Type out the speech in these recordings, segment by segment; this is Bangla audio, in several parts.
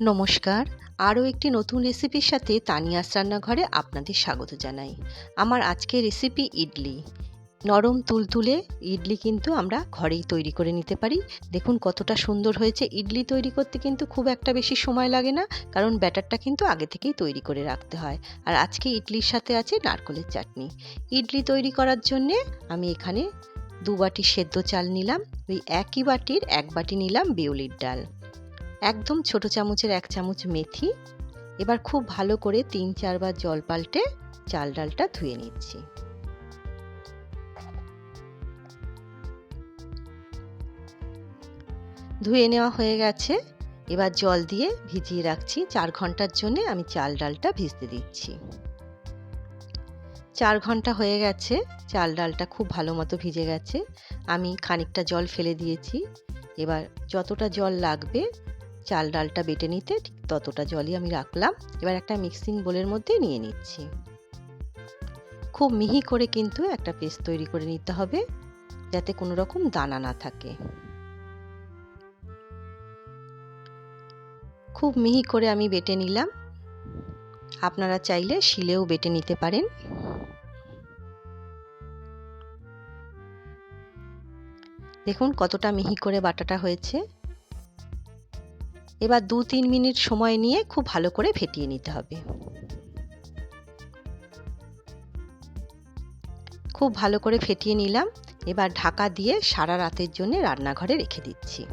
নমস্কার। আরও একটি নতুন রেসিপির সাথে তানিয়াস রান্নাঘরে আপনাদের স্বাগত জানাই। আমার আজকের রেসিপি ইডলি। নরম তুলতুলে ইডলি কিন্তু আমরা ঘরেই তৈরি করে নিতে পারি। দেখুন কতটা সুন্দর হয়েছে ইডলি তৈরি করতে কিন্তু খুব একটা বেশি সময় লাগে না, কারণ ব্যাটারটা কিন্তু আগে থেকেই তৈরি করে রাখতে হয়। আর আজকে ইডলির সাথে আছে নারকলের চাটনি। ইডলি তৈরি করার জন্যে আমি এখানে দু বাটি সেদ্ধ চাল নিলাম, ওই একই বাটির এক বাটি নিলাম বিউলির ডাল। একদম ছোট চামচের এক চামচ মেথি। এবার খুব ভালো করে তিন চারবার জল পাল্টে চাল ডালটা ধুয়ে নিচ্ছি। ধুয়ে নেওয়া হয়ে গেছে। এবার জল দিয়ে ভিজিয়ে রাখছি। চার ঘণ্টার জন্য আমি চাল ডালটা ভিজতে দিচ্ছি। চার ঘণ্টা হয়ে গেছে। চাল ডালটা খুব ভালো মতো ভিজে গেছে। আমি খানিকটা জল ফেলে দিয়েছি। এবার যতটা জল লাগবে চাল ডালটা বেটে নিতে ঠিক ততটা জলই আমি রাখলাম। এবার একটা মিক্সিং বোলের মধ্যে নিয়ে নিচ্ছি। খুব মিহি করে কিন্তু একটা পেস্ট তৈরি করে নিতে হবে, যাতে কোনো রকম দানা না থাকে। খুব মিহি করে আমি বেটে নিলাম। আপনারা চাইলে শিলেও বেটে নিতে পারেন। দেখুন কতটা মিহি করে বাটাটা হয়েছে। এবার দু তিন মিনিট সময় নিয়ে খুব ভালো করে ফেটিয়ে নিতে হবে। খুব ভালো করে ফেটিয়ে নিলাম। এবার ঢাকা দিয়ে সারা রাতের জন্য রান্নাঘরে রেখে দিচ্ছি।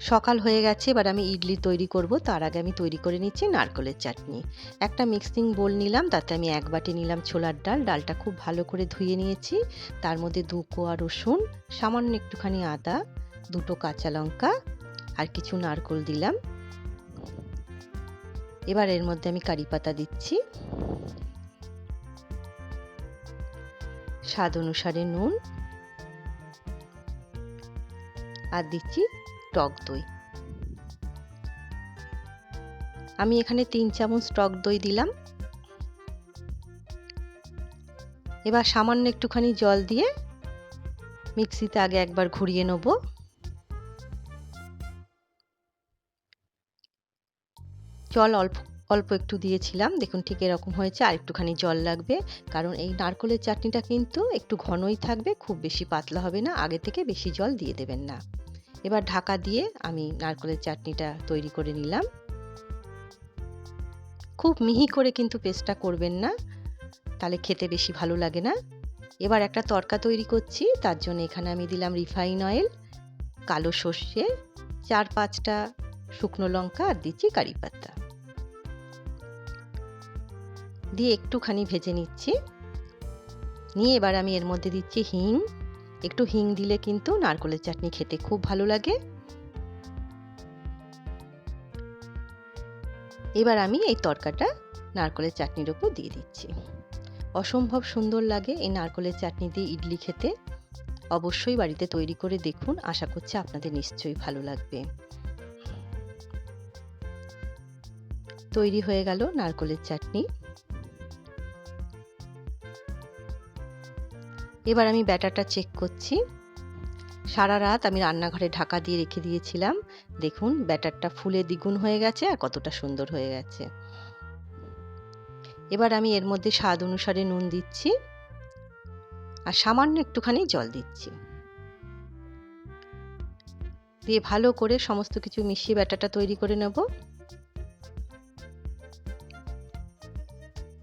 সকাল হয়ে গেছে, এবার আমি ইডলি তৈরি করব। তার আগে আমি তৈরি করে নিচ্ছি নারকলের চাটনি। একটা মিক্সিং বোল নিলাম, তাতে আমি এক বাটি নিলাম ছোলার ডাল। ডালটা খুব ভালো করে ধুয়ে নিয়েছি। তার মধ্যে দু কোয়া রসুন, সামান্য একটুখানি আদা, দুটো কাঁচা লঙ্কা আর কিছু নারকল দিলাম। এবার এর মধ্যে আমি কারি পাতা দিচ্ছি। স্বাদ অনুসারে নুন। আর দিচ্ছি টক দই। আমি এখানে তিন চামচ টক দই দিলাম। এবার সামান্য একটুখানি জল দিয়ে মিক্সিতে আগে একবার ঘুরিয়ে নেব। জল অল্প অল্প একটু দিয়েছিলাম। দেখুন ঠিক এরকম হয়েছে, আর একটুখানি জল লাগবে। কারণ এই নারকলের চাটনিটা কিন্তু একটু ঘনই থাকবে, খুব বেশি পাতলা হবে না, আগে থেকে বেশি জল দিয়ে দেবেন না। এবার ঢাকা দিয়ে আমি নারকলের চাটনিটা তৈরি করে নিলাম। খুব মিহি করে কিন্তু পেস্টটা করবেন না, তাহলে খেতে বেশি ভালো লাগে না। এবার একটা তরকা তৈরি করছি, তার জন্য এখানে আমি দিলাম রিফাইন অয়েল, কালো সর্ষে, চার পাঁচটা শুকনো লঙ্কা, আর দিচ্ছি কারি পাতা। দিয়ে একটুখানি ভেজে নিচ্ছি। নিয়ে এবার আমি এর মধ্যে দিচ্ছি হিং। একটু হিং দিলে কিন্তু নারকলের চাটনি খেতে খুব ভালো লাগে। এবার আমি এই তরকাটা নারকলের চাটনির ওপর দিয়ে দিচ্ছি। অসম্ভব সুন্দর লাগে এই নারকলের চাটনি দিয়ে ইডলি খেতে। অবশ্যই বাড়িতে তৈরি করে দেখুন, আশা করছি আপনাদের নিশ্চয়ই ভালো লাগবে। তৈরি হয়ে গেল নারকলের চাটনি। এবার আমি ব্যাটারটা চেক করছি। সারা রাত আমি রান্নাঘরে ঢাকা দিয়ে রেখে দিয়েছিলাম। দেখুন, ব্যাটারটা ফুলে দ্বিগুণ হয়ে গেছে আর কতটা সুন্দর হয়ে গেছে। এবার আমি এর মধ্যে স্বাদ অনুসারে নুন দিচ্ছি আর সামান্য একটুখানি জল দিচ্ছি। দিয়ে ভালো করে সমস্ত কিছু মিশিয়ে ব্যাটারটা তৈরি করে নেব।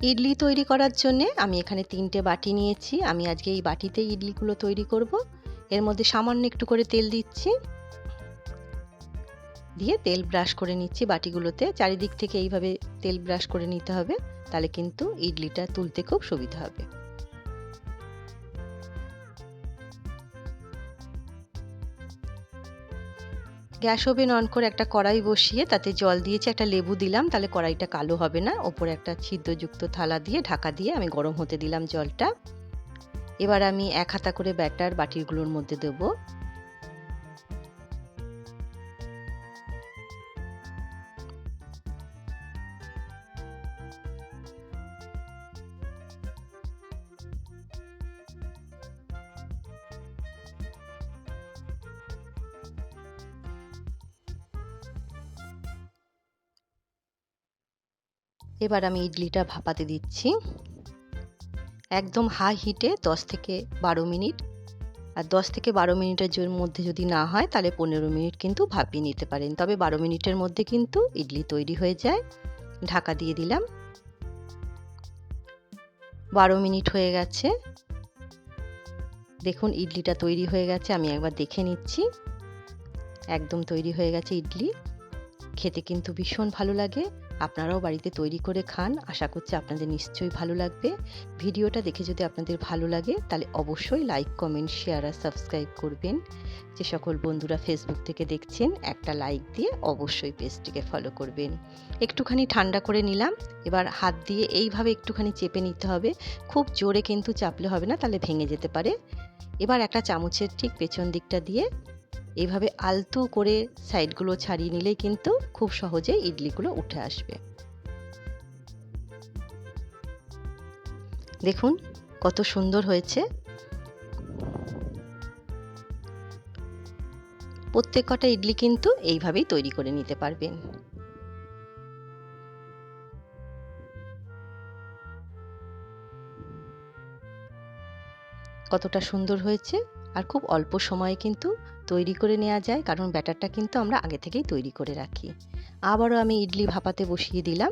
ইডলি তৈরি করার জন্যে আমি এখানে তিনটে বাটি নিয়েছি। আমি আজকে এই বাটিতে ইডলিগুলো তৈরি করব। এর মধ্যে সামান্য একটু করে তেল দিচ্ছি। দিয়ে তেল ব্রাশ করে নিচ্ছি বাটিগুলোতে। চারিদিক থেকে এইভাবে তেল ব্রাশ করে নিতে হবে। তাহলে কিন্তু ইডলিটা তুলতে খুব সুবিধা হবে। গ্যাস ওভেন অন করে একটা কড়াই বসিয়ে তাতে জল দিয়েছি, একটা লেবু দিলাম, তাহলে কড়াইটা কালো হবে না। ওপরে একটা ছিদ্রযুক্ত থালা দিয়ে ঢাকা দিয়ে আমি গরম হতে দিলাম জলটা। এবার আমি এক হাতা করে ব্যাটার বাটিরগুলোর মধ্যে দেবো। এবার আমি ইডলিটা ভাপাতে দিচ্ছি। একদম হাই হিটে দশ থেকে বারো মিনিট। আর দশ থেকে বারো মিনিটের মধ্যে যদি না হয়, তাহলে পনেরো মিনিট কিন্তু ভাপিয়ে নিতে পারেন। তবে বারো মিনিটের মধ্যে কিন্তু ইডলি তৈরি হয়ে যায়। ঢাকা দিয়ে দিলাম। বারো মিনিট হয়ে গেছে। দেখুন ইডলিটা তৈরি হয়ে গেছে, আমি একবার দেখে নিচ্ছি। একদম তৈরি হয়ে গেছে ইডলি। খেতে কিন্তু ভীষণ ভালো লাগে। আপনারাও বাড়িতে তৈরি করে খান। আশা করছি আপনাদের নিশ্চয়ই ভালো লাগবে। ভিডিওটা দেখে যদি আপনাদের ভালো লাগে, তাহলে অবশ্যই লাইক কমেন্ট শেয়ার আর সাবস্ক্রাইব করবেন। যে সকল বন্ধুরা ফেসবুক থেকে দেখছেন, একটা লাইক দিয়ে অবশ্যই পেজটিকে ফলো করবেন। একটুখানি ঠান্ডা করে নিলাম। এবার হাত দিয়ে এইভাবে একটুখানি চেপে নিতে হবে। খুব জোরে কিন্তু চাপলে হবে না, তাহলে ভেঙে যেতে পারে। এবার একটা চামচের ঠিক পেছন দিকটা দিয়ে এইভাবে আলতো করে সাইডগুলো ছাড়িয়ে নিলে কিন্তু খুব সহজে ইডলিগুলো উঠে আসবে। দেখুন কত সুন্দর হয়েছে। প্রত্যেক কটা ইডলি কিন্তু এইভাবেই তৈরি করে নিতে পারবেন। কতটা সুন্দর হয়েছে। আর খুব অল্প সময়ে কিন্তু তৈরি করে নেওয়া যায়, কারণ ব্যাটারটা কিন্তু আমরা আগে থেকেই তৈরি করে রাখি। আবারও আমি ইডলি ভাপাতে বসিয়ে দিলাম।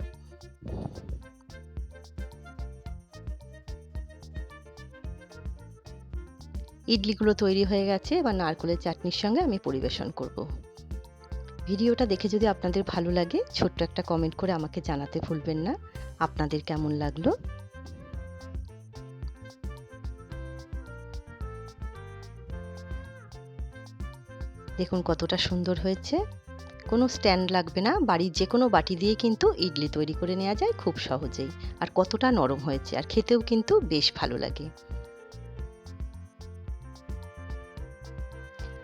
ইডলিগুলো তৈরি হয়ে গেছে, এবার নারকলের চাটনির সঙ্গে আমি পরিবেশন করব। ভিডিওটা দেখে যদি আপনাদের ভালো লাগে, ছোট্ট একটা কমেন্ট করে আমাকে জানাতে ভুলবেন না। আপনাদের কেমন লাগল? দেখুন কতটা সুন্দর হয়েছে। কোনো স্ট্যান্ড লাগবে না, বাড়ির যে কোনো বাটি দিয়ে কিন্তু ইডলি তৈরি করে নেওয়া যায় খুব সহজেই। আর কতটা নরম হয়েছে, আর খেতেও কিন্তু বেশ ভালো লাগে।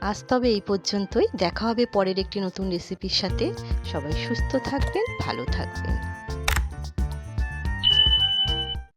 আজ তবে এই পর্যন্তই, দেখা হবে পরের একটি নতুন রেসিপির সাথে। সবাই সুস্থ থাকবেন, ভালো থাকবেন।